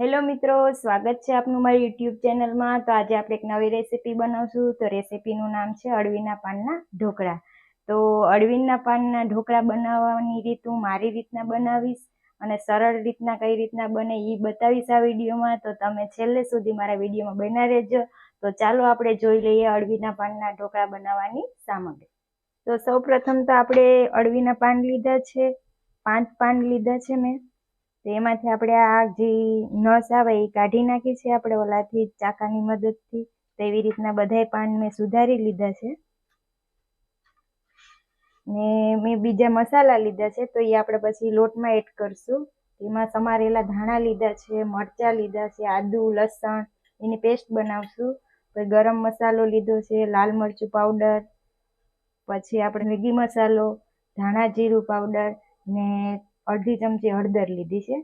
Hello મિત્રો, સ્વાગત છે આપનું મારી યુટ્યુબ ચેનલમાં. તો આજે આપણે એક નવી રેસીપી બનાવશું. તો રેસીપીનું નામ છે અળવીના પાનના ઢોકળા. તો અળવીના પાનના ઢોકળા બનાવવાની રીત હું મારી રીતના બનાવીશ અને સરળ રીતના કઈ રીતના બને એ બતાવીશ આ વિડીયોમાં. તો તમે છેલ્લે સુધી મારા વિડીયોમાં બના રહેજો. તો ચાલો આપણે જોઈ લઈએ અળવીના પાનના ઢોકળા બનાવવાની સામગ્રી. તો સૌપ્રથમ તો આપણે અળવીના પાન લીધા છે. પાંચ પાન લીધા છે મેં. તો એમાંથી આપણે આ જે નસ આવે એ કાઢી નાખી છે આપણે ઓલાથી ચાકાની મદદથી. તેવી રીતના બધાય પાન મેં સુધારી લીધા છે. ને મેં બીજા મસાલા લીધા છે તો એ આપણે પછી લોટમાં એડ કરશું. એમાં સમારેલા ધાણા લીધા છે, મરચાં લીધા છે, આદુ, લસણ, એની પેસ્ટ બનાવશું. પછી ગરમ મસાલો લીધો છે, લાલ મરચું પાવડર. પછી આપણે મેગી મસાલો, ધાણા જીરું પાવડર ને અડધી ચમચી હળદર લીધી છે.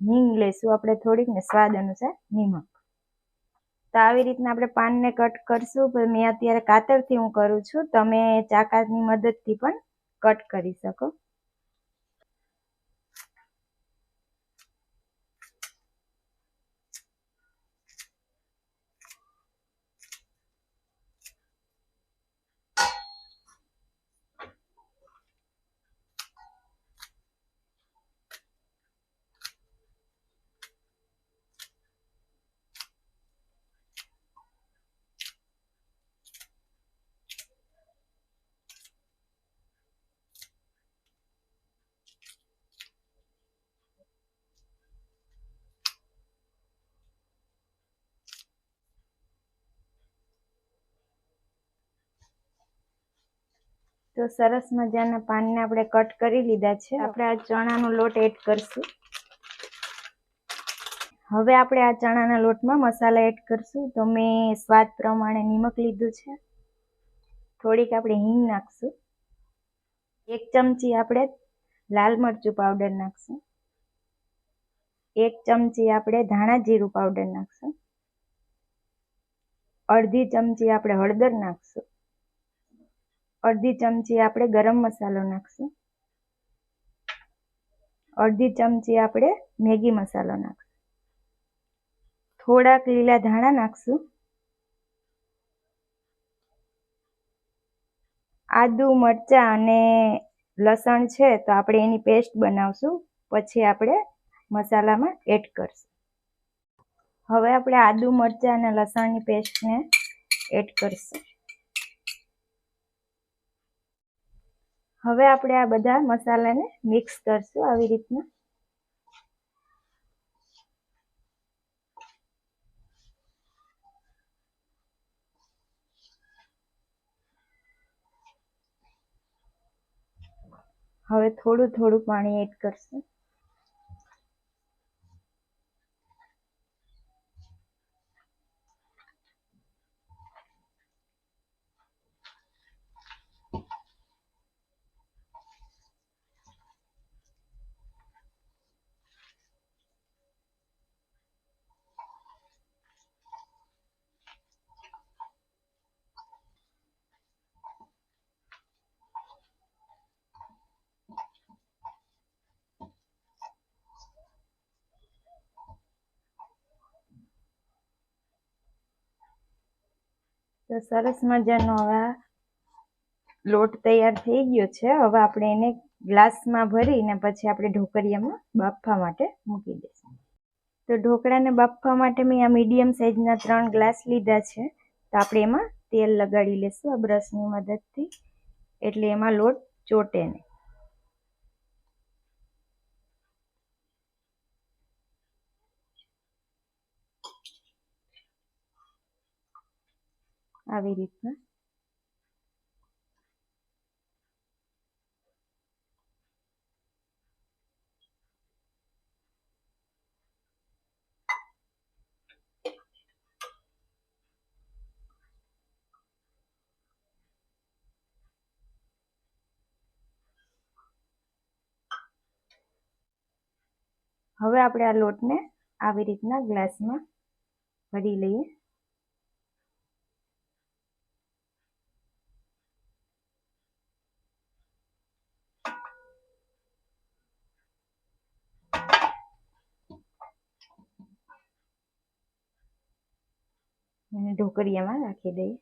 હિંગ લઈશું આપણે થોડીક ને સ્વાદ અનુસાર નિમક. તો આવી રીતના આપણે પાનને કટ કરશું. મેં અત્યારે કાતરથી હું કરું છું. તમે ચાકાની મદદથી પણ કટ કરી શકો. તો સરસ મજાના પાનને આપણે કટ કરી લીધા છે. આપણે આ ચણાનો લોટ એડ કરશું. હવે આપણે આ ચણાના લોટમાં મસાલા એડ કરશું. તો મેં સ્વાદ પ્રમાણે નિમક લીધું છે. થોડીક આપણે હિંગ નાખશું. એક ચમચી આપણે લાલ મરચું પાવડર નાખશું. એક ચમચી આપણે ધાણા જીરું પાવડર નાખશું. અડધી ચમચી આપણે હળદર નાખશું. અડધી ચમચી આપણે ગરમ મસાલો નાખશું. અડધી ચમચી આપણે મેગી મસાલો નાખશું. થોડાક લીલા ધાણા નાખશું. આદુ, મરચાં અને લસણ છે તો આપણે એની પેસ્ટ બનાવશું. પછી આપણે મસાલામાં એડ કરશું. હવે આપણે આદુ, મરચાં અને લસણની પેસ્ટને એડ કરશું. હવે આપણે આ બધા મસાલાને મિક્સ કરશું આવી રીતના. હવે થોડું થોડું પાણી એડ કરશું. તો સરસ મજાનો હવે લોટ તૈયાર થઈ ગયો છે. હવે આપણે એને ગ્લાસમાં ભરીને પછી આપણે ઢોકળિયામાં બાફવા માટે મૂકી દઈશું. તો ઢોકળાને બાફવા માટે મેં આ મીડિયમ સાઇઝના ત્રણ ગ્લાસ લીધા છે. તો આપણે એમાં તેલ લગાડી લઈશું આ બ્રશની મદદથી. એટલે એમાં લોટ ચોટે નહીં. આવી રીતના હવે આપણે આ લોટને આવી રીતના ગ્લાસમાં ભરી લઈએ. અને ઢોકળિયામાં રાખી દઈએ.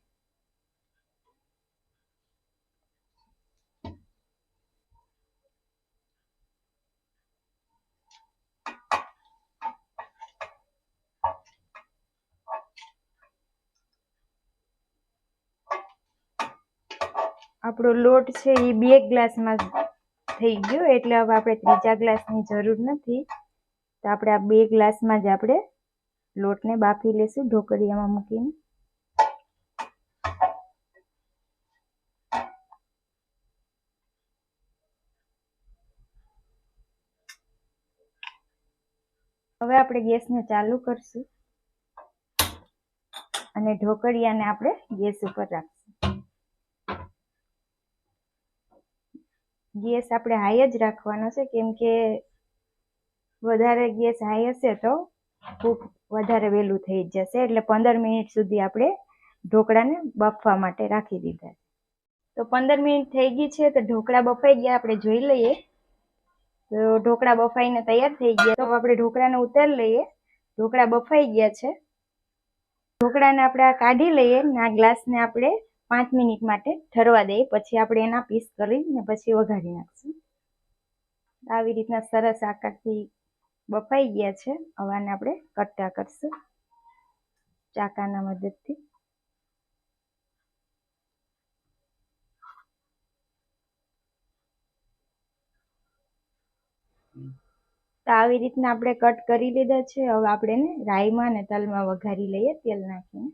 આપણો લોટ છે એ બે ગ્લાસમાં થઈ ગયો, એટલે હવે આપણે ત્રીજા ગ્લાસની જરૂર નથી. તો આપણે આ બે ગ્લાસમાં જ આપણે લોટને બાફી લેશું ઢોકળિયામાં મૂકીને. હવે આપણે ગેસને ચાલુ કરશું અને ઢોકળિયાને આપણે ગેસ ઉપર રાખશું. ગેસ આપણે હાઈ જ રાખવાનો છે કેમ કે વધારે ગેસ હાઈ હશે તો વધારે વહેલું થઈ જશે. એટલે પંદર મિનિટ સુધી આપણે ઢોકળાને બફવા માટે રાખી દીધા તો પંદર મિનિટ થઈ ગઈ છે, તો ઢોકળા બફાઈ ગયા. આપણે જોઈ લઈએ. તો ઢોકળા બફાઈને તૈયાર થઈ ગયા. તો આપણે ઢોકળાને ઉતારી લઈએ. ઢોકળા બફાઈ ગયા છે. ઢોકળાને આપણે આ કાઢી લઈએ ને આ ગ્લાસને આપણે પાંચ મિનિટ માટે ઠરવા દઈએ. પછી આપણે એના પીસ કરીને પછી વઘારી નાખશું. આવી રીતના સરસ આકારથી બફાઈ ગયા છે. હવે આને આપણે કટ્ટા કરશું. ચાકાના મદદથી. આવી રીતના આપણે કટ કરી લીધા છે. હવે આપણે એને રાઈમાં અને તલમાં વઘારી લઈએ, તેલ નાખીને.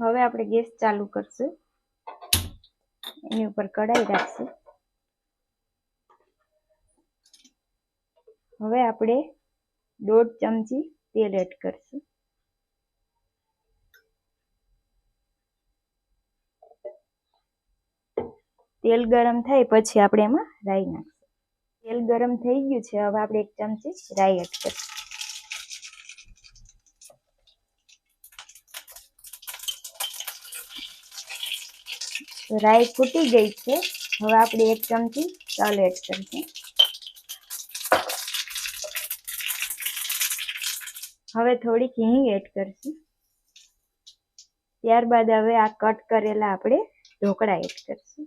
હવે આપણે ગેસ ચાલુ કરશું. એની ઉપર કઢાઈ રાખશું. હવે આપણે દોઢ ચમચી તેલ એડ કરશું. તેલ ગરમ થાય પછી આપણે એમાં રાઈ નાખશું. તેલ ગરમ થઈ ગયું છે, હવે આપણે એક ચમચી રાઈ એડ કરીશું. રાઈ ફૂટી ગઈ છે, હવે આપણે એક ચમચી તલ એડ કરીશું. હવે થોડીક હિંગ એડ કરશું. ત્યારબાદ હવે આ કટ કરેલા આપણે ઢોકળા એડ કરશું.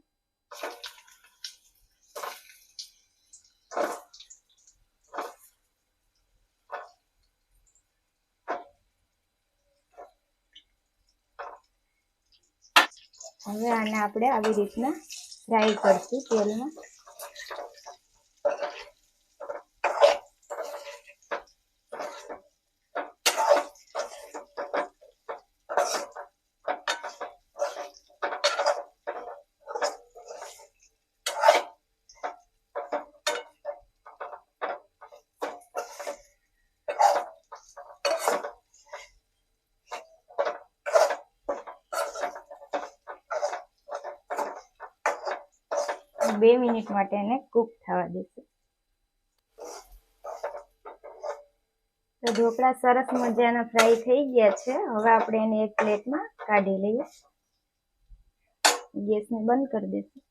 હવે આને આપણે આવી રીતના ફ્રાય કરશું તેલમાં. બે મિનિટ માટે એને કૂક થવા દેશું. તો ઢોકળા સરસ મજાના ફ્રાય થઈ ગયા છે. હવે આપણે એને એક પ્લેટમાં કાઢી લઈએ. ગેસને બંધ કરી દઈશું.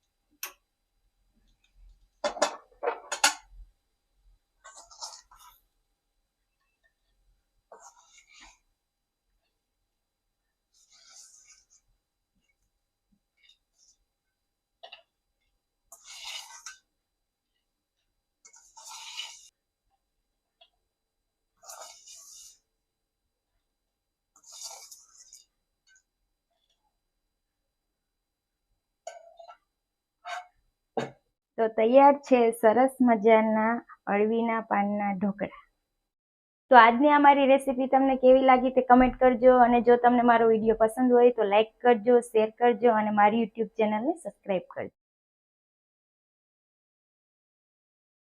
તો તૈયાર છે સરસ મજાના અળવીના પાનના ઢોકળા. તો આજની અમારી રેસીપી તમને કેવી લાગી તે કમેન્ટ કરજો અને જો તમને મારો વીડિયો પસંદ હોય તો લાઇક કરજો શેર કરજો અને મારી યુટ્યુબ ચેનલને સબસ્ક્રાઈબ કરજો.